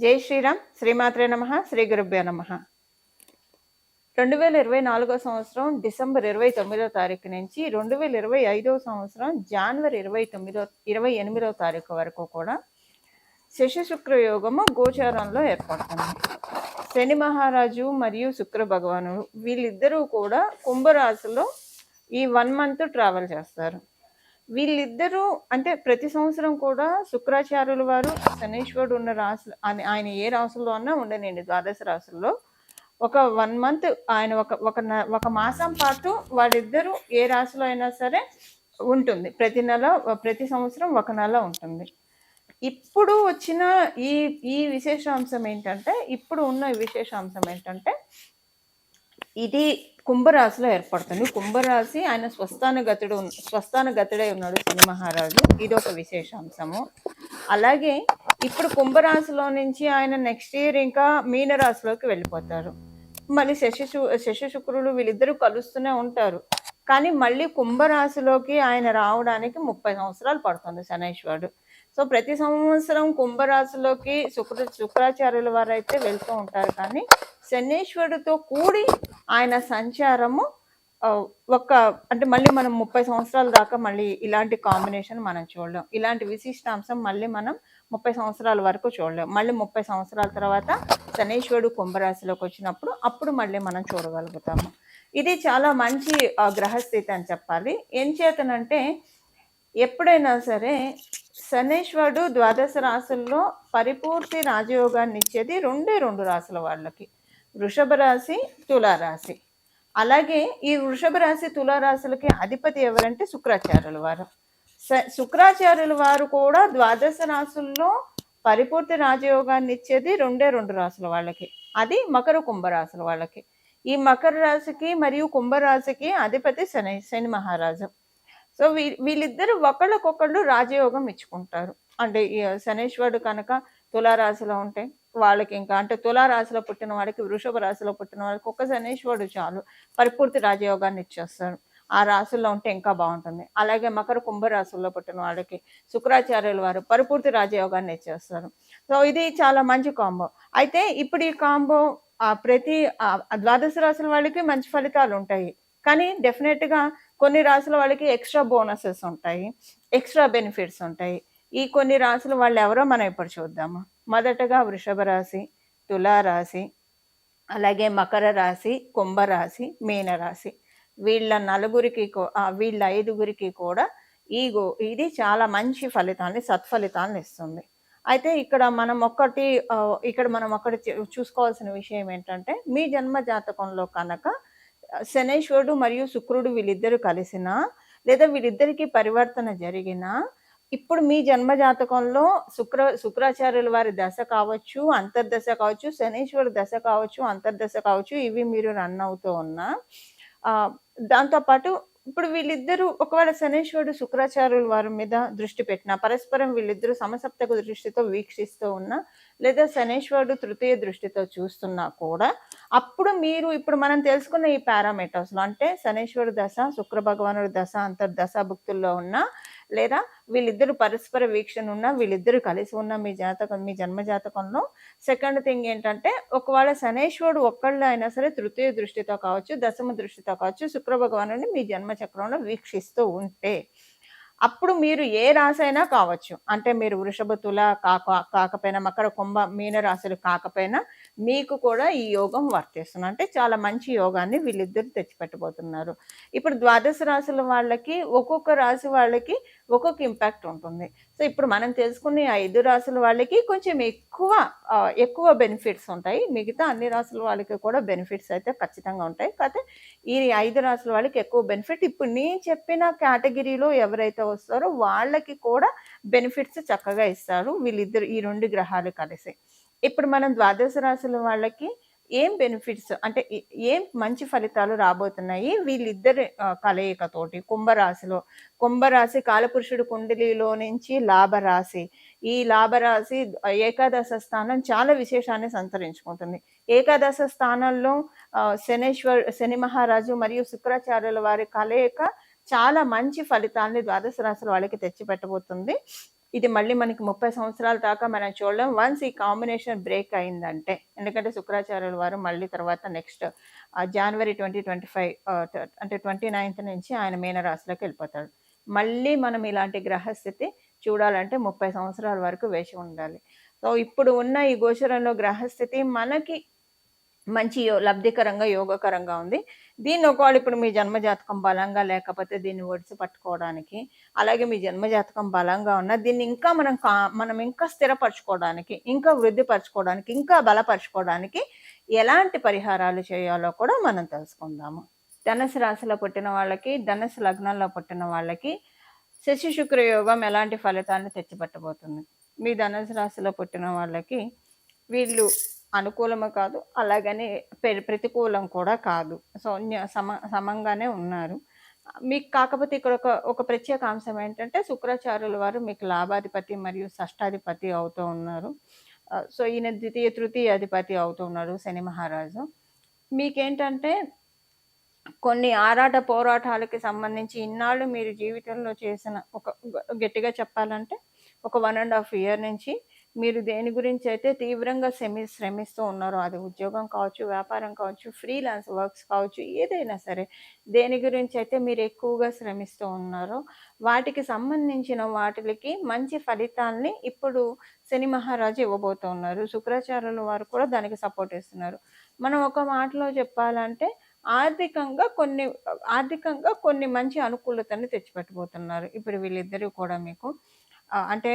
జై శ్రీరామ్. శ్రీమాత్రే నమ. శ్రీ గురుభ్యో నమ. రెండు వేల ఇరవై నాలుగో సంవత్సరం డిసెంబర్ ఇరవై తొమ్మిదో తారీఖు నుంచి రెండు వేల ఇరవై ఐదో సంవత్సరం జనవరి ఇరవై తొమ్మిదో ఇరవై ఎనిమిదో తారీఖు వరకు కూడా శశిశుక్ర యోగము గోచారంలో ఏర్పడుతుంది. శని మహారాజు మరియు శుక్ర భగవాను వీళ్ళిద్దరూ కూడా కుంభరాశిలో ఈ వన్ మంత్ ట్రావెల్ చేస్తారు. వీళ్ళిద్దరూ అంటే ప్రతి సంవత్సరం కూడా శుక్రాచార్యుల వారు శనీశ్వరుడు ఉన్న రాశులు ఆయన ఏ రాశుల్లో అన్నా ఉండనండి ద్వాదశ రాశుల్లో. ఒక వన్ మంత్ ఆయన ఒక ఒక న- ఒక మాసం పాటు వాళ్ళిద్దరూ ఏ రాశిలో అయినా సరే ఉంటుంది. ప్రతి నెల ప్రతి సంవత్సరం ఒక నెల ఉంటుంది. ఇప్పుడు వచ్చిన ఈ ఈ విశేషాంశం ఏంటంటే ఇప్పుడు ఉన్న విశేషాంశం ఏంటంటే ఇది కుంభరాశిలో ఏర్పడుతుంది. కుంభరాశి ఆయన స్వస్థాన గతుడు స్వస్థాన గతుడై ఉన్నాడు శని మహారాజు. ఇది ఒక విశేషాంశము. అలాగే ఇప్పుడు కుంభరాశిలో నుంచి ఆయన నెక్స్ట్ ఇయర్ ఇంకా మీనరాశిలోకి వెళ్ళిపోతారు. మళ్ళీ శశి శశి శుక్రులు వీళ్ళిద్దరూ కలుస్తూనే ఉంటారు. కానీ మళ్ళీ కుంభరాశిలోకి ఆయన రావడానికి ముప్పై సంవత్సరాలు పడుతుంది శనైశ్వరుడు. సో ప్రతి సంవత్సరం కుంభరాశిలోకి శుక్ర శుక్రాచార్యుల వారు అయితే వెళ్తూ ఉంటారు. కానీ శనీశ్వరుడితో కూడి ఆయన సంచారము ఒక అంటే మళ్ళీ మనం ముప్పై సంవత్సరాల దాకా మళ్ళీ ఇలాంటి కాంబినేషన్ మనం చూడలేం. ఇలాంటి విశిష్టాంశం మళ్ళీ మనం ముప్పై సంవత్సరాల వరకు చూడలేం. మళ్ళీ ముప్పై సంవత్సరాల తర్వాత శనీశ్వరుడు కుంభరాశిలోకి వచ్చినప్పుడు అప్పుడు మళ్ళీ మనం చూడగలుగుతాము. ఇది చాలా మంచి ఆ, గ్రహస్థితి అని చెప్పాలి. ఏం చేతనంటే ఎప్పుడైనా సరే శనేశ్వరుడు ద్వాదశ రాశుల్లో పరిపూర్తి రాజయోగాన్ని ఇచ్చేది రెండే రెండు రాశుల వాళ్ళకి. వృషభ రాశి తులారాశి. అలాగే ఈ వృషభ రాశి తులారాశులకి అధిపతి ఎవరంటే శుక్రాచార్యుల వారు. స- శుక్రాచార్యుల వారు కూడా ద్వాదశ రాశుల్లో పరిపూర్తి రాజయోగాన్ని ఇచ్చేది రెండే రెండు రాశుల వాళ్ళకి. అది మకర కుంభరాశుల వాళ్ళకి. ఈ మకర రాశికి మరియు కుంభరాశికి అధిపతి శని శని మహారాజు. సో వీ వీళ్ళిద్దరు ఒకళ్ళకొకళ్ళు రాజయోగం ఇచ్చుకుంటారు. అంటే ఈ శనేశ్వరుడు కనుక తులారాశిలో ఉంటే వాళ్ళకి ఇంకా అంటే తులారాశిలో పుట్టిన వాడికి వృషభ రాశిలో పుట్టిన వాళ్ళకి ఒక్క శనేశ్వరుడు చాలు. పరిపూర్తి రాజయోగాన్ని ఇచ్చేస్తారు. ఆ రాశుల్లో ఉంటే ఇంకా బాగుంటుంది. అలాగే మకర కుంభరాశుల్లో పుట్టిన వాళ్ళకి శుక్రాచార్యుల వారు పరిపూర్తి రాజయోగాన్ని ఇచ్చేస్తారు. సో ఇది చాలా మంచి కాంబో. అయితే ఇప్పుడు ఈ కాంబో ప్రతి ద్వాదశ రాశుల వాళ్ళకి మంచి ఫలితాలు ఉంటాయి. కానీ డెఫినెట్గా కొన్ని రాశుల వాళ్ళకి ఎక్స్ట్రా బోనసెస్ ఉంటాయి ఎక్స్ట్రా బెనిఫిట్స్ ఉంటాయి. ఈ కొన్ని రాసులు వాళ్ళు ఎవరో మనం ఇప్పుడు చూద్దాము. మొదటగా వృషభ రాశి తులారాశి అలాగే మకర రాశి కుంభరాశి మీనరాశి వీళ్ళ నలుగురికి వీళ్ళ ఐదుగురికి కూడా ఈ గో ఇది చాలా మంచి ఫలితాన్ని సత్ఫలితాన్ని ఇస్తుంది. అయితే ఇక్కడ మనం ఒక్కటి ఇక్కడ మనం ఒకటి చూసుకోవాల్సిన విషయం ఏంటంటే మీ జన్మ జాతకంలో కనుక శనేశ్వరుడు మరియు శుక్రుడు వీళ్ళిద్దరూ కలిసిన లేదా వీళ్ళిద్దరికీ పరివర్తన జరిగినా ఇప్పుడు మీ జన్మ జాతకంలో శుక్ర శుక్రాచార్యుల వారి దశ కావచ్చు అంతర్దశ కావచ్చు శనేశ్వరి దశ కావచ్చు అంతర్దశ కావచ్చు ఇవి మీరు రన్ అవుతూ ఉన్నా దాంతోపాటు ఇప్పుడు వీళ్ళిద్దరూ ఒకవేళ శనేశ్వరుడు శుక్రాచార్యుల వారి మీద దృష్టి పెట్టినా పరస్పరం వీళ్ళిద్దరూ సమసప్తక దృష్టితో వీక్షిస్తూ ఉన్నా లేదా శనేశ్వరుడు తృతీయ దృష్టితో చూస్తున్నా కూడా అప్పుడు మీరు ఇప్పుడు మనం తెలుసుకున్న ఈ పారామీటర్స్లో అంటే శనీశ్వరుడు దశ శుక్ర భగవానుడు దశ అంతర్దశ భుక్తుల్లో ఉన్న లేదా వీళ్ళిద్దరు పరస్పర వీక్షణ ఉన్న వీళ్ళిద్దరు కలిసి ఉన్న మీ జాతకం మీ జన్మ జాతకంలో. సెకండ్ థింగ్ ఏంటంటే ఒకవేళ శనేశ్వరుడు ఒక్కళ్ళు అయినా సరే తృతీయ దృష్టితో కావచ్చు దశమ దృష్టితో కావచ్చు శుక్ర భగవానుని మీ జన్మ చక్రంలో వీక్షిస్తూ ఉంటే అప్పుడు మీరు ఏ రాశి అయినా కావచ్చు. అంటే మీరు వృషభ తుల కాక కాకపోయినా మకర కుంభ మీన రాశులు కాకపోయినా మీకు కూడా ఈ యోగం వర్తిస్తుంది అంటే చాలా మంచి యోగాన్ని వీళ్ళిద్దరు తెచ్చిపెట్టబోతున్నారు. ఇప్పుడు ద్వాదశ రాశుల వాళ్ళకి ఒక్కొక్క రాశి వాళ్ళకి ఒక్కొక్క ఇంపాక్ట్ ఉంటుంది. సో ఇప్పుడు మనం తెలుసుకున్న ఐదు రాశుల వాళ్ళకి కొంచెం ఎక్కువ ఎక్కువ బెనిఫిట్స్ ఉంటాయి. మిగతా అన్ని రాశుల వాళ్ళకి కూడా బెనిఫిట్స్ అయితే ఖచ్చితంగా ఉంటాయి. కాకపోతే ఈ ఐదు రాశుల వాళ్ళకి ఎక్కువ బెనిఫిట్ ఇప్పుడు నేను చెప్పిన కేటగిరీలో ఎవరైతే వస్తారో వాళ్ళకి కూడా బెనిఫిట్స్ చక్కగా ఇస్తారు. వీళ్ళిద్దరు ఈ రెండు గ్రహాలు కలిసి. ఇప్పుడు మనం ద్వాదశ రాశుల వాళ్ళకి ఏం బెనిఫిట్స్ అంటే ఏం మంచి ఫలితాలు రాబోతున్నాయి? వీళ్ళిద్దరి కలయికతోటి కుంభరాశిలో కుంభరాశి కాలపురుషుడు కుండలిలో నుంచి లాభరాశి. ఈ లాభరాశి ఏకాదశ స్థానం చాలా విశేషాన్ని సంతరించుకుంటుంది. ఏకాదశ స్థానంలో శనేశ్వర్ శని మహారాజు మరియు శుక్రాచార్యుల వారి కలయిక చాలా మంచి ఫలితాన్ని ద్వాదశ రాశుల వాళ్ళకి తెచ్చిపెట్టబోతుంది. ఇది మళ్ళీ మనకి ముప్పై సంవత్సరాల దాకా మనం చూడలేం. వన్స్ ఈ కాంబినేషన్ బ్రేక్ అయిందంటే ఎందుకంటే శుక్రాచార్యుల వారు మళ్ళీ తర్వాత next January twenty twenty five అంటే ట్వంటీ నైన్త్ నుంచి ఆయన మీనరాశిలోకి వెళ్ళిపోతాడు. మళ్ళీ మనం ఇలాంటి గ్రహస్థితి చూడాలంటే ముప్పై సంవత్సరాల వరకు వేసి ఉండాలి. సో ఇప్పుడు ఉన్న ఈ గోచరంలో గ్రహస్థితి మనకి మంచి యో లబ్ధికరంగా యోగకరంగా ఉంది. దీన్ని ఒకవేళ ఇప్పుడు మీ జన్మజాతకం బలంగా లేకపోతే దీన్ని ఒడిసి పట్టుకోవడానికి అలాగే మీ జన్మజాతకం బలంగా ఉన్న దీన్ని ఇంకా మనం కా మనం ఇంకా స్థిరపరచుకోవడానికి ఇంకా వృద్ధిపరచుకోవడానికి ఇంకా బలపరచుకోవడానికి ఎలాంటి పరిహారాలు చేయాలో కూడా మనం తెలుసుకుందాము. ధనుసు రాశిలో పుట్టిన వాళ్ళకి ధనుసు లగ్నంలో పుట్టిన వాళ్ళకి శశి శుక్రయోగం ఎలాంటి ఫలితాలను తెచ్చిపెట్టబోతుంది? మీ ధనుసు రాశిలో పుట్టిన వాళ్ళకి వీళ్ళు అనుకూలము కాదు. అలాగని పె- ప్రతికూలం కూడా కాదు. సో సమ సమంగానే ఉన్నారు. మీకు కాకపోతే ఇక్కడ ఒక ఒక ప్రత్యేక అంశం ఏంటంటే శుక్రాచార్యుల వారు మీకు లాభాధిపతి మరియు షష్టాధిపతి అవుతూ ఉన్నారు. సో ఈయన ద్వితీయ తృతీయ అధిపతి అవుతూ ఉన్నారు శని మహారాజు. మీకేంటంటే కొన్ని ఆరాట పోరాటాలకి సంబంధించి ఇన్నాళ్ళు మీరు జీవితంలో చేసిన ఒక గట్టిగా చెప్పాలంటే ఒక వన్ అండ్ హాఫ్ ఇయర్ నుంచి మీరు దేని గురించి అయితే తీవ్రంగా శ్రమి శ్రమిస్తూ ఉన్నారో అది ఉద్యోగం కావచ్చు వ్యాపారం కావచ్చు ఫ్రీలాన్స్ వర్క్స్ కావచ్చు ఏదైనా సరే దేని గురించి అయితే మీరు ఎక్కువగా శ్రమిస్తూ ఉన్నారో వాటికి సంబంధించిన వాటికి మంచి ఫలితాల్ని ఇప్పుడు శని మహారాజు ఇవ్వబోతూ ఉన్నారు. శుక్రాచార్యుల వారు కూడా దానికి సపోర్ట్ ఇస్తున్నారు మనం ఒక మాటలో చెప్పాలంటే ఆర్థికంగా కొన్ని ఆర్థికంగా కొన్ని మంచి అనుకూలతని తెచ్చిపెట్టబోతున్నారు. ఇప్పుడు వీళ్ళిద్దరూ కూడా మీకు అంటే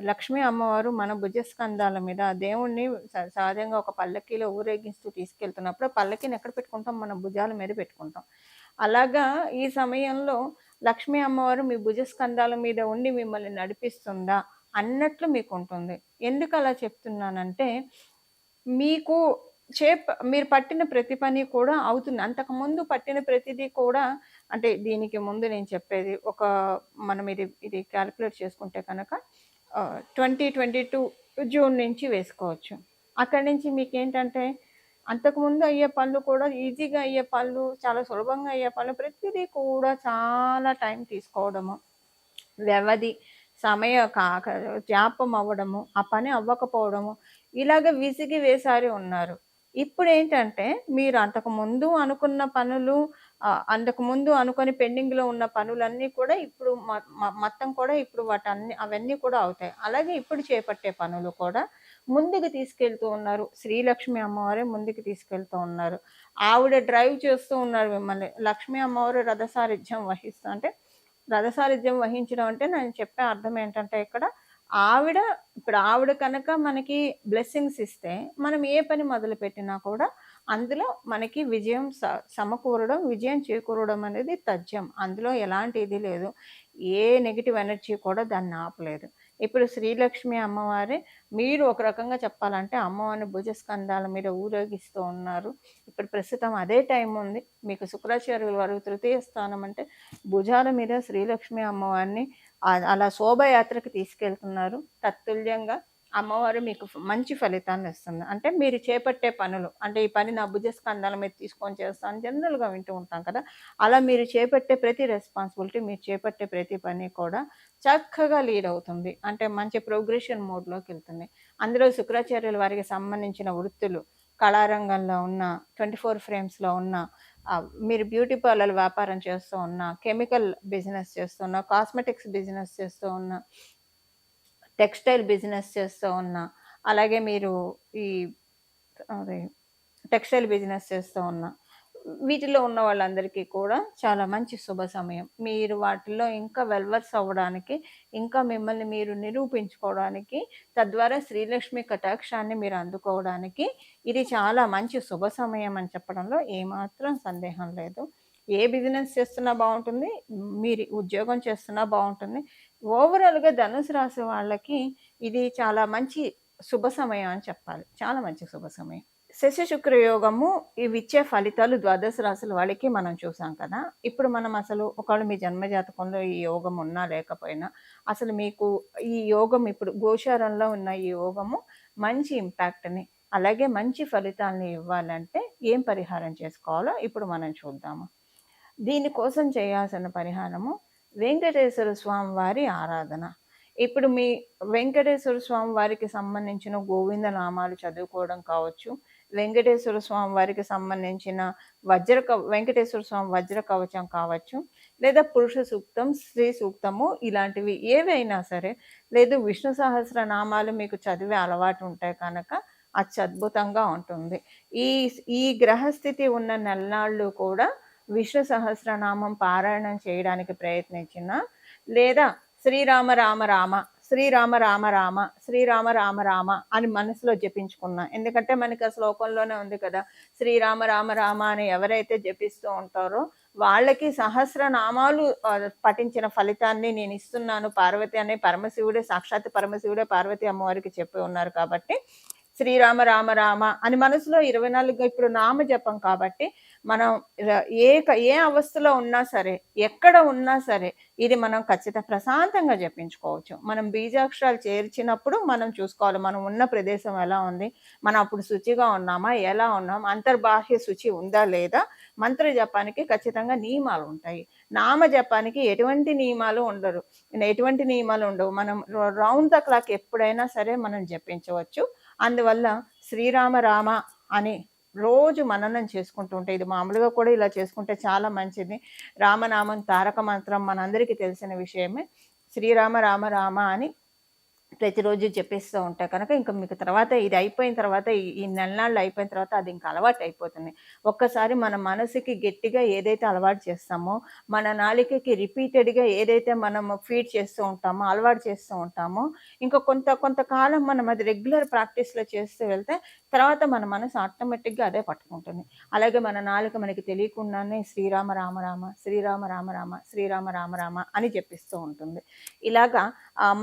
లక్ష్మీ అమ్మవారు మన భుజస్కంధాల మీద ఆ దేవుణ్ణి స- సహజంగా ఒక పల్లకీలో ఊరేగిస్తూ తీసుకెళ్తున్నప్పుడు పల్లకీని ఎక్కడ పెట్టుకుంటాం? మన భుజాల మీద పెట్టుకుంటాం. అలాగా ఈ సమయంలో లక్ష్మీ అమ్మవారు మీ భుజస్కంధాల మీద ఉండి మిమ్మల్ని నడిపిస్తుందా అన్నట్లు మీకు ఉంటుంది ఎందుకు అలా చెప్తున్నానంటే మీకు చే మీరు పట్టిన ప్రతి పని కూడా అవుతుంది. అంతకుముందు పట్టిన ప్రతిదీ కూడా అంటే దీనికి ముందు నేను చెప్పేది ఒక మనం ఇది ఇది క్యాలిక్యులేట్ చేసుకుంటే కనుక ట్వంటీ ట్వంటీ టూ జూన్ నుంచి వేసుకోవచ్చు. అక్కడి నుంచి మీకు ఏంటంటే అంతకుముందు అయ్యే పనులు కూడా ఈజీగా అయ్యే పనులు చాలా సులభంగా అయ్యే పనులు ప్రతిదీ కూడా చాలా టైం తీసుకోవడము. వ్యవధి సమయ కాక జ్ఞాపం అవ్వడము ఆ పని అవ్వకపోవడము ఇలాగ విసిగి వేసారి ఉన్నారు. ఇప్పుడు ఏంటంటే మీరు అంతకు ముందు అనుకున్న పనులు అంతకుముందు ముందు అనుకొని పెండింగ్లో ఉన్న పనులన్నీ కూడా ఇప్పుడు మ- మొత్తం కూడా ఇప్పుడు వాటన్ని అవన్నీ కూడా అవుతాయి. అలాగే ఇప్పుడు చేపట్టే పనులు కూడా ముందుకు తీసుకెళ్తూ ఉన్నారు. శ్రీలక్ష్మి అమ్మవారే ముందుకు తీసుకెళ్తూ ఉన్నారు. ఆవిడ డ్రైవ్ చేస్తూ ఉన్నారు మిమ్మల్ని. లక్ష్మీ అమ్మవారు రథసారిధ్యం వహిస్తూ అంటే రథసారిథ్యం వహించడం అంటే నేను చెప్పే అర్థం ఏంటంటే ఇక్కడ ఆవిడ ఇప్పుడు ఆవిడ కనుక మనకి బ్లెస్సింగ్స్ ఇస్తే మనం ఏ పని మొదలు పెట్టినా కూడా అందులో మనకి విజయం స- సమకూరడం విజయం చేకూరడం అనేది తథ్యం. అందులో ఎలాంటి ఇది లేదు. ఏ నెగిటివ్ ఎనర్జీ కూడా దాన్ని ఆపలేదు. ఇప్పుడు శ్రీలక్ష్మి అమ్మవారి మీరు ఒక రకంగా చెప్పాలంటే అమ్మవారిని భుజస్కంధాల మీద ఊరేగిస్తూ ఉన్నారు. ఇప్పుడు ప్రస్తుతం అదే టైం ఉంది. మీకు శుక్రాచార్యుల వారు తృతీయ స్థానం అంటే భుజాల మీద శ్రీలక్ష్మి అమ్మవారిని అలా శోభయాత్రకు తీసుకెళ్తున్నారు. తత్తుల్యంగా అమ్మవారు మీకు మంచి ఫలితాన్ని ఇస్తుంది. అంటే మీరు చేపట్టే పనులు అంటే ఈ పని నా భుజస్కంధాల మీద తీసుకొని చేస్తాను జనరల్గా వింటూ ఉంటాం కదా. అలా మీరు చేపట్టే ప్రతి రెస్పాన్సిబిలిటీ మీరు చేపట్టే ప్రతి పని కూడా చక్కగా లీడ్ అవుతుంది. అంటే మంచి ప్రోగ్రెషన్ మోడ్లోకి వెళ్తుంది. అందులో శుక్రాచార్యుల వారికి సంబంధించిన వృత్తులు కళారంగంలో ఉన్న ట్వంటీ ఫోర్ ఫ్రేమ్స్లో ఉన్న మీరు బ్యూటీ పార్లర్ వ్యాపారం చేస్తూ ఉన్న కెమికల్ బిజినెస్ చేస్తూ ఉన్న కాస్మెటిక్స్ బిజినెస్ చేస్తూ ఉన్న టెక్స్టైల్ బిజినెస్ చేస్తూ ఉన్న అలాగే మీరు ఈ అదే టెక్స్టైల్ బిజినెస్ చేస్తూ ఉన్నా వీటిలో ఉన్న వాళ్ళందరికీ కూడా చాలా మంచి శుభ సమయం. మీరు వాటిల్లో ఇంకా వెల్వర్స్ అవ్వడానికి ఇంకా మిమ్మల్ని మీరు నిరూపించుకోవడానికి తద్వారా శ్రీలక్ష్మి కటాక్షాన్ని మీరు అందుకోవడానికి ఇది చాలా మంచి శుభ సమయం అని చెప్పడంలో ఏమాత్రం సందేహం లేదు. ఏ బిజినెస్ చేస్తున్నా బాగుంటుంది మీరు ఉద్యోగం చేస్తున్నా బాగుంటుంది. ఓవరాల్గా ధనుసు రాశి వాళ్ళకి ఇది చాలా మంచి శుభ సమయం అని చెప్పాలి. చాలా మంచి శుభ సమయం. శశి శుక్రయోగము యోగము ఇవి ఇచ్చే ఫలితాలు ద్వాదశ రాశుల వాళ్ళకి మనం చూసాం కదా. ఇప్పుడు మనం అసలు ఒకవేళ మీ జన్మజాతకంలో ఈ యోగం ఉన్నా లేకపోయినా అసలు మీకు ఈ యోగం ఇప్పుడు గోచారంలో ఉన్న ఈ యోగము మంచి ఇంపాక్ట్ని అలాగే మంచి ఫలితాలని ఇవ్వాలంటే ఏం పరిహారం చేసుకోవాలో ఇప్పుడు మనం చూద్దాము. దీనికోసం చేయాల్సిన పరిహారము వెంకటేశ్వర స్వామి వారి ఆరాధన. ఇప్పుడు మీ వెంకటేశ్వర స్వామి వారికి సంబంధించిన గోవింద నామాలు చదువుకోవడం కావచ్చు వెంకటేశ్వర స్వామి వారికి సంబంధించిన వజ్ర వెంకటేశ్వర స్వామి వజ్ర కవచం కావచ్చు లేదా పురుష సూక్తం స్త్రీ సూక్తము ఇలాంటివి ఏవైనా సరే లేదు విష్ణు సహస్ర నామాలు మీకు చదివే అలవాటు ఉంటాయి కనుక అత్యద్భుతంగా ఉంటుంది. ఈ ఈ గ్రహస్థితి ఉన్న నెలనాళ్ళు కూడా విష్ణు సహస్రనామం పారాయణం చేయడానికి ప్రయత్నించిన లేదా శ్రీరామ రామ రామ శ్రీరామ రామ రామ శ్రీరామ రామ రామ అని మనసులో జపించుకున్నా. ఎందుకంటే మనకి ఆ శ్లోకంలోనే ఉంది కదా శ్రీరామ రామ రామ అని ఎవరైతే జపిస్తూ ఉంటారో వాళ్ళకి సహస్రనామాలు పఠించిన ఫలితాన్ని నేను ఇస్తున్నాను పార్వతి అనే పరమశివుడే సాక్షాత్ పరమశివుడే పార్వతి అమ్మవారికి చెప్పి ఉన్నారు కాబట్టి శ్రీరామ రామ రామ అని మనసులో ఇరవై నాలుగు ఇప్పుడు నామ జపం కాబట్టి మనం ఏ ఏ అవస్థలో ఉన్నా సరే ఎక్కడ ఉన్నా సరే ఇది మనం ఖచ్చిత ప్రశాంతంగా జపించుకోవచ్చు. మనం బీజాక్షరాలు చేర్చినప్పుడు మనం చూసుకోవాలి మనం ఉన్న ప్రదేశం ఎలా ఉంది మనం అప్పుడు శుచిగా ఉన్నామా ఎలా ఉన్నాం అంతర్బాహ్య శుచి ఉందా లేదా మంత్ర జపానికి ఖచ్చితంగా నియమాలు ఉంటాయి. నామ జపానికి ఎటువంటి నియమాలు ఉండరు. ఎటువంటి నియమాలు ఉండవు. మనం రౌండ్ ద క్లాక్ ఎప్పుడైనా సరే మనం జపించవచ్చు. అందువల్ల శ్రీరామ రామ అని రోజు మననం చేసుకుంటూ ఉంటే ఇది మామూలుగా కూడా ఇలా చేసుకుంటే చాలా మంచిది. రామనామం తారక మంత్రం మనందరికీ తెలిసిన విషయమే. శ్రీరామ రామ రామ అని ప్రతిరోజు చెప్పేస్తూ ఉంటాయి కనుక ఇంకా మీకు తర్వాత ఇది అయిపోయిన తర్వాత ఈ నెల నాళ్ళు అయిపోయిన తర్వాత అది ఇంకా అలవాటు అయిపోతుంది. ఒక్కసారి మన మనసుకి గట్టిగా ఏదైతే అలవాటు చేస్తామో మన నాలికకి రిపీటెడ్గా ఏదైతే మనం ఫీడ్ చేస్తూ ఉంటామో అలవాటు చేస్తూ ఉంటామో ఇంకా కొంత కొంతకాలం మనం అది రెగ్యులర్ ప్రాక్టీస్లో చేస్తూ వెళ్తే తర్వాత మన మనసు ఆటోమేటిక్గా అదే పట్టుకుంటుంది. అలాగే మన నాలుక మనకి తెలియకుండానే శ్రీరామ రామ రామ శ్రీరామ రామ రామ శ్రీరామ రామ రామ అని చెప్పిస్తూ ఉంటుంది. ఇలాగా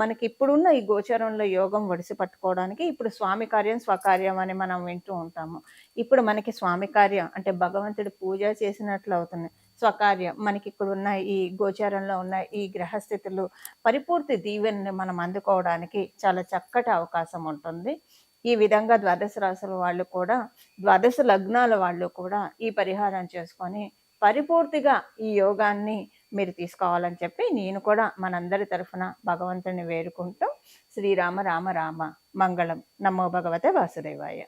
మనకి ఇప్పుడున్న ఈ గో గోచరంలో యోగం ఒడిసి పట్టుకోవడానికి ఇప్పుడు స్వామి కార్యం స్వకార్యం అని మనం వింటూ ఉంటాము. ఇప్పుడు మనకి స్వామి కార్యం అంటే భగవంతుడి పూజ చేసినట్లు అవుతుంది స్వకార్యం మనకి ఇక్కడ ఉన్న ఈ గోచారంలో ఉన్న ఈ గ్రహస్థితులు పరిపూర్తి దీవెనని మనం అందుకోవడానికి చాలా చక్కటి అవకాశం ఉంటుంది. ఈ విధంగా ద్వాదశ రాశుల వాళ్ళు కూడా ద్వాదశ లగ్నాల వాళ్ళు కూడా ఈ పరిహారం చేసుకొని పరిపూర్తిగా ఈ యోగాన్ని మీరు తీసుకోవాలని చెప్పి నేను కూడా మనందరి తరఫున భగవంతుని వేడుకుంటూ శ్రీరామ రామ రామ మంగళం. నమో భగవతే వాసుదేవాయ.